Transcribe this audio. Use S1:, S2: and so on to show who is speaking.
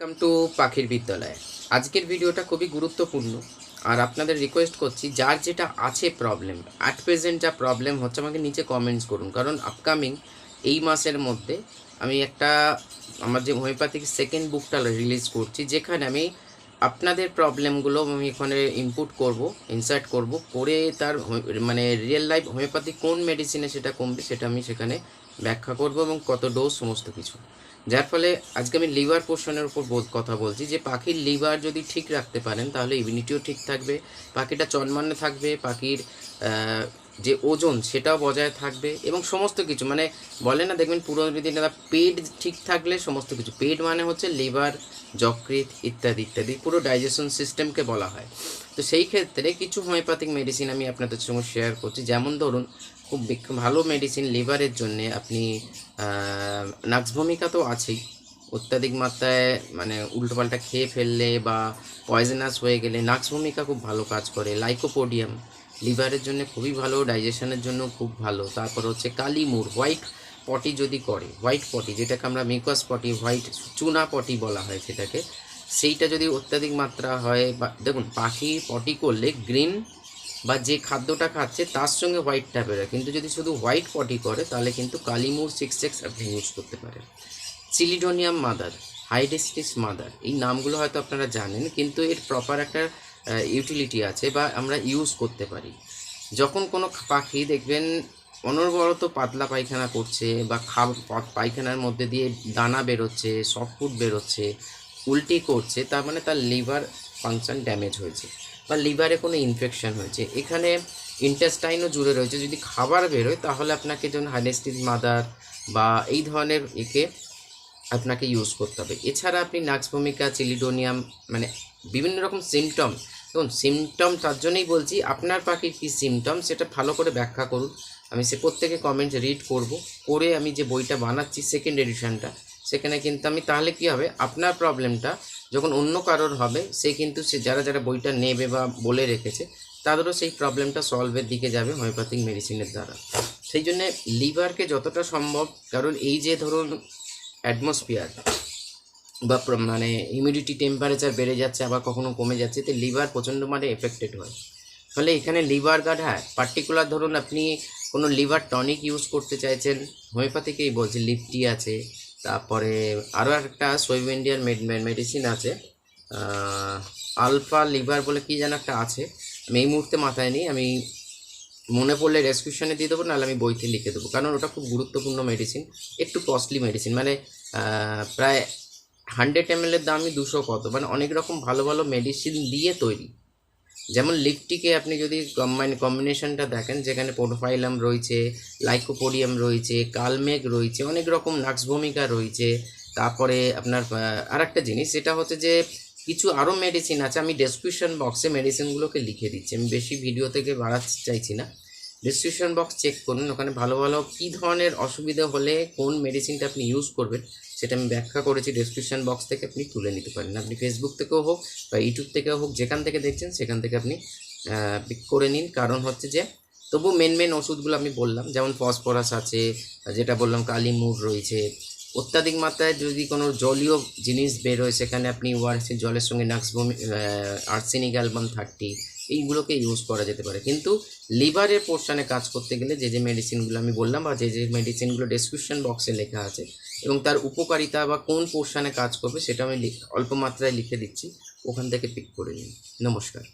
S1: Welcome to পাখির বিদ্যালয়। আজকের ভিডিওটা খুবই গুরুত্বপূর্ণ। আর আপনাদের রিকোয়েস্ট করছি, যার যেটা আছে প্রবলেম অ্যাট প্রেজেন্ট যা প্রবলেম হচ্ছে, আমাকে নিচে কমেন্টস করুন। কারণ আপকামিং এই মাসের মধ্যে আমি একটা, আমার যে হোমিওপ্যাথিক সেকেন্ড বুকটা রিলিজ করছি, যেখানে আমি আপনাদের প্রবলেমগুলো আমি এখানে ইনপুট করব ইনসার্ট করব, করে তার মানে রিয়েল লাইফ হোমিওপ্যাথি কোন মেডিসিনে সেটা কমবে সেটা আমি সেখানে ব্যাখ্যা করব এবং কত ডোজ সমস্ত কিছু। যার ফলে আজকে আমি লিভার পোর্শনের উপর কথা বলছি যে পাখির লিভার যদি ঠিক রাখতে পারেন তাহলে ইমিউনিটিও ঠিক থাকবে, পাখিটা চনমান্নে থাকবে, পাখির যে ওজন, সেটাও বজায় থাকবে এবং সমস্ত কিছু মানে বলে না, দেখবেন পুরো দিন পেট ঠিক থাকলে সমস্ত কিছু, পেট মানে হচ্ছে লিভার যকৃত ইত্যাদি ইত্যাদি, পুরো ডাইজেশন সিস্টেমকে বলা হয়। তো সেই ক্ষেত্রে কিছু হোমিওপ্যাথিক মেডিসিন আমি আপনাদের সঙ্গে শেয়ার করছি। যেমন ধরুন, খুব ভালো মেডিসিন লিভারের জন্যে আপনি নাক্স ভূমিকা তো আছেই। অত্যাধিক মাত্রায় মানে উল্টোপাল্টা খেয়ে ফেললে বা পয়জনাস হয়ে গেলে নাক্স ভূমিকা খুব ভালো কাজ করে। লাইকোপোডিয়াম লিভারের জন্য খুবই ভালো, ডাইজেশনের জন্য খুব ভালো। তারপর হচ্ছে কালিমুর হোয়াইট পটি যদি করে, হোয়াইট পটি যেটাকে আমরা মিকস পটি, হোয়াইট চুনা পটি বলা হয় সেটাকে, সেইটা যদি অত্যাধিক মাত্রা হয় বা, দেখুন, পাখি পটি করলে গ্রিন বা যে খাদ্যটা খাচ্ছে তার সঙ্গে হোয়াইটটা বেরোয়। কিন্তু যদি শুধু হোয়াইট পটি করে, তাহলে কিন্তু কালিমুর সিক্স এক্স আপনি ইউজ করতে পারেন। সিলিডোনিয়াম মাদার হাইডেস্টিস মাদার এই নামগুলো হয়তো আপনারা জানেন, কিন্তু এর প্রপার একটা ইউটিলিটি আছে বা আমরা ইউজ করতে পারি। যখন কোনো পাখি দেখবেন অনর্বরত পাতলা পায়খানা করছে বা খাব পায়খানার মধ্যে দিয়ে দানা বেরোচ্ছে সফট বেরোচ্ছে, উল্টি করছে, তার মানে তার লিভার ফাংশন ড্যামেজ হয়েছে বা লিভারে কোনো ইনফেকশন হয়েছে। এখানে ইন্টেস্টাইনও জুড়ে রয়েছে। যদি খাবার বেরোয়, তাহলে আপনাকে যেমন হাইডেস্টিস মাদার বা এই ধরনের একে আপনাকে ইউজ করতে হবে। এছাড়া আপনি নাক্স ভূমিকা চিলিডোনিয়াম মানে বিভিন্ন রকম সিমটম দেখুন সিমটম তার জন্যই বলছি, আপনার পাখির কী সিমটম সেটা ভালো করে ব্যাখ্যা করুন। আমি সে প্রত্যেকে কমেন্ট রিড করব। করে আমি যে বইটা বানাচ্ছি সেকেন্ড এডিশনটা সেখানে কিন্তু আমি, তাহলে কি হবে? আপনার প্রবলেমটা যখন অন্য কারোর হবে, সে কিন্তু সে যারা যারা বইটা নেবে বা বলে রেখেছে, তাদেরও সেই প্রবলেমটা সলভের দিকে যাবে হোমিওপ্যাথিক মেডিসিনের দ্বারা। সেই জন্যে লিভারকে যতটা সম্ভব, কারণ এই যে ধরুন অ্যাটমসফিয়ার বা মানে হিউমিডিটি টেম্পারেচার বেড়ে যাচ্ছে, আবার কখনো কমে যাচ্ছে তো লিভার প্রচণ্ড মানে এফেক্টেড হয়। ফলে এখানে লিভার গার্ড হ্যাঁ পার্টিকুলার ধরুন আপনি কোনো লিভার টনিক ইউজ করতে চাইছেন, হোমিওপ্যাথিকেই বলছি, লিপটি আছে, তারপরে আরও একটা সোয়েব ইন্ডিয়ান মেডিসিন আছে আলফা লিভার বলে কি যেন একটা আছে, আমি এই মুহূর্তে মাথায় নেই, আমি মনে পড়লে ডেসক্রিপশনে দিয়ে দেবো, নাহলে আমি বইতে লিখে দেবো, কারণ ওটা খুব গুরুত্বপূর্ণ মেডিসিন একটু কস্টলি মেডিসিন মানে প্রায় হান্ড্রেড এম এর দামই দুশো কত? মানে অনেক রকম ভালো ভালো মেডিসিন দিয়ে তৈরি। যেমন লিপটিকে আপনি যদি কম্বাইন কম্বিনেশনটা দেখেন, যেখানে পোটোফাইলাম রয়েছে লাইকোপোডিয়াম রয়েছে কালমেঘ রয়েছে, অনেক রকম নাক্স ভূমিকা রয়েছে, তারপরে আপনার আর একটা জিনিস, সেটা হচ্ছে যে কিছু আরও মেডিসিন আছে, আমি ডেসক্রিপশন বক্সে মেডিসিনগুলোকে লিখে দিচ্ছি। আমি বেশি ভিডিও থেকে বাড়াতে চাইছি না। ডিসক্রিপশন বক্স চেক করুন, ওখানে ভালো ভালো কী ধরনের অসুবিধা হলে কোন মেডিসিনটা আপনি ইউজ করবেন, সেটা আমি ব্যাখ্যা করেছি। ডেসক্রিপশন বক্স থেকে আপনি তুলে নিতে পারেন। আপনি ফেসবুক থেকেও হোক বা ইউটিউব থেকেও হোক, যেখান থেকে দেখছেন সেখান থেকে আপনি পিক করে নিন। কারণ হচ্ছে যে, তবু মেন মেন ওষুধগুলো আমি বললাম, যেমন ফসফরাস আছে, যেটা বললাম কালিমুর রয়েছে। অত্যাধিক মাত্রায় যদি কোনো জলীয় জিনিস বেরোয় সেখানে আপনি ওয়ারসি জলের সঙ্গে nux vomica arsenic album thirty এইগুলোকে ইউজ করা যেতে পারে। কিন্তু লিভারের পোর্শানে কাজ করতে গেলে যে যে মেডিসিনগুলো আমি বললাম বা যে যে মেডিসিনগুলো ডেসক্রিপশন বক্সে লেখা আছে এবং তার উপকারিতা বা কোন পোর্শানে কাজ করবে সেটা আমি অল্প মাত্রায় লিখে দিচ্ছি, ওখান থেকে পিক করে নিন। নমস্কার।